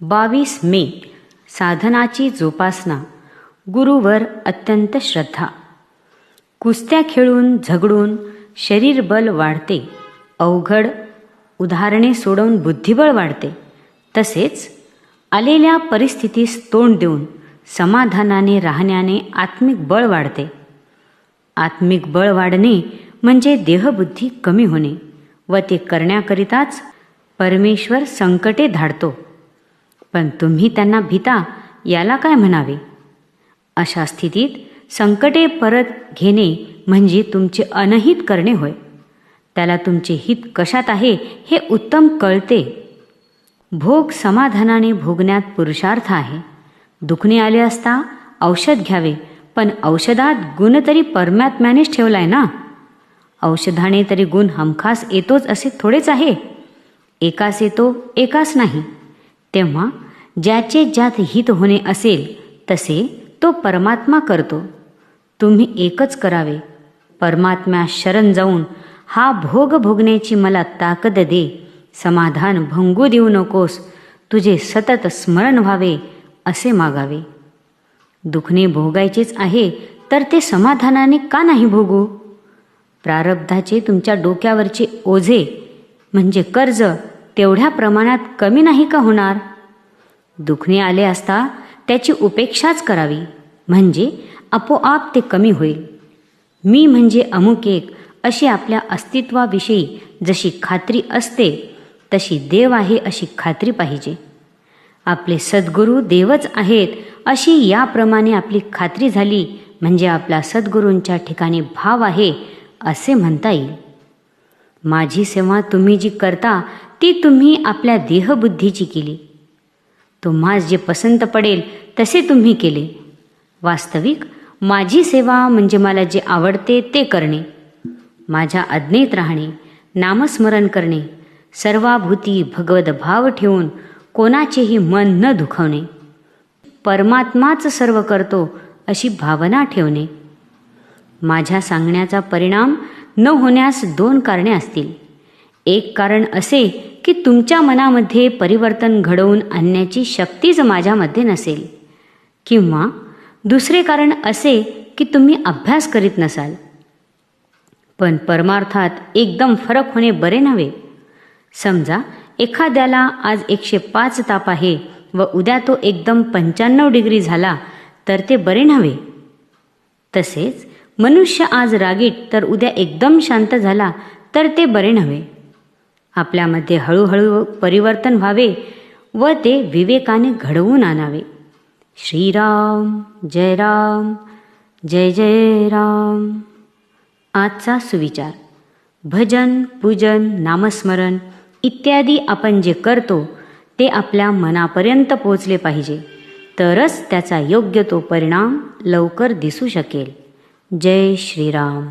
बावीस मे साधनाची जोपासना गुरुवर अत्यंत श्रद्धा. कुस्त्या खेळून झगडून शरीर बल वाढते अवघड उदाहरणे सोडवून बुद्धिबळ वाढते. तसेच आलेल्या परिस्थितीस तोंड देऊन समाधानाने राहण्याने आत्मिक बळ वाढते. आत्मिक बळ वाढणे म्हणजे देहबुद्धी कमी होणे व ते करण्याकरिताच परमेश्वर संकटे धाडतो. पण तुम्ही त्यांना भीता याला काय म्हणावे? अशा स्थितीत संकटे परत घेणे म्हणजे तुमचे अनहित करणे होय. त्याला तुमचे हित कशात आहे हे उत्तम कळते. भोग समाधानाने भोगण्यात पुरुषार्थ आहे. दुखणे आले असता औषध घ्यावे पण औषधात गुण तरी परमात्म्यानेच ठेवलाय ना? औषधाने तरी गुण हमखास येतोच असे थोडेच आहे. एकास येतो एकास नाही. तेव्हा ज्याचे ज्यात हित होणे असेल तसे तो परमात्मा करतो. तुम्ही एकच करावे. परमात्म्या शरण जाऊन हा भोग भोगण्याची मला ताकद दे. समाधान भंगू देऊ नकोस. तुझे सतत स्मरण व्हावे असे मागावे. दुखणे भोगायचेच आहे तर ते समाधानाने का नाही भोगू? प्रारब्धाचे तुमच्या डोक्यावरचे ओझे म्हणजे कर्ज तेवढ्या प्रमाणात कमी नाही का होणार? दुखणे आले असता त्याची उपेक्षाच करावी. म्हणजे आपोआप ते कमी होईल. मी म्हणजे अमुक एक अशी आपल्या अस्तित्वाविषयी जशी खात्री असते तशी देव आहे अशी खात्री पाहिजे. आपले सद्गुरू देवच आहेत अशी याप्रमाणे आपली खात्री झाली म्हणजे आपला सद्गुरूंच्या ठिकाणी भाव आहे असे म्हणता येईल. माझी सेवा तुम्ही जी करता ती तुम्ही आपल्या देहबुद्धीची केली. तुम्हास जे पसंत पडेल तसे तुम्ही केले. वास्तविक माझी सेवा म्हणजे मला जे आवडते ते करणे. माझ्या आज्ञेत राहणे नामस्मरण करणे सर्वाभूती भगवद भाव ठेवून कोणाचेही मन न दुखवणे. परमात्माच सर्व करतो अशी भावना ठेवणे. माझ्या सांगण्याचा परिणाम न होण्यास दोन कारणे असतील. एक कारण असे की तुमच्या मनामध्ये परिवर्तन घडवून आणण्याची शक्तीच माझ्यामध्ये नसेल. किंवा दुसरे कारण असे की तुम्ही अभ्यास करीत नसाल. पण परमार्थात एकदम फरक होणे बरे नव्हे. समजा एखाद्याला आज एकशे पाच ताप आहे व उद्या तो एकदम पंच्याण्णव डिग्री झाला तर ते बरे नव्हे. तसेच मनुष्य आज रागीट तर उद्या एकदम शांत झाला तर ते बरे नव्हे. आपल्यामध्ये हळूहळू परिवर्तन व्हावे व ते विवेकाने घडवून आणावे. श्रीराम जय राम जय जय राम. आजचा सुविचार. भजन पूजन नामस्मरण इत्यादी आपण जे करतो ते आपल्या मनापर्यंत पोचले पाहिजे. तरच त्याचा योग्य तो परिणाम लवकर दिसू शकेल. जय श्रीराम.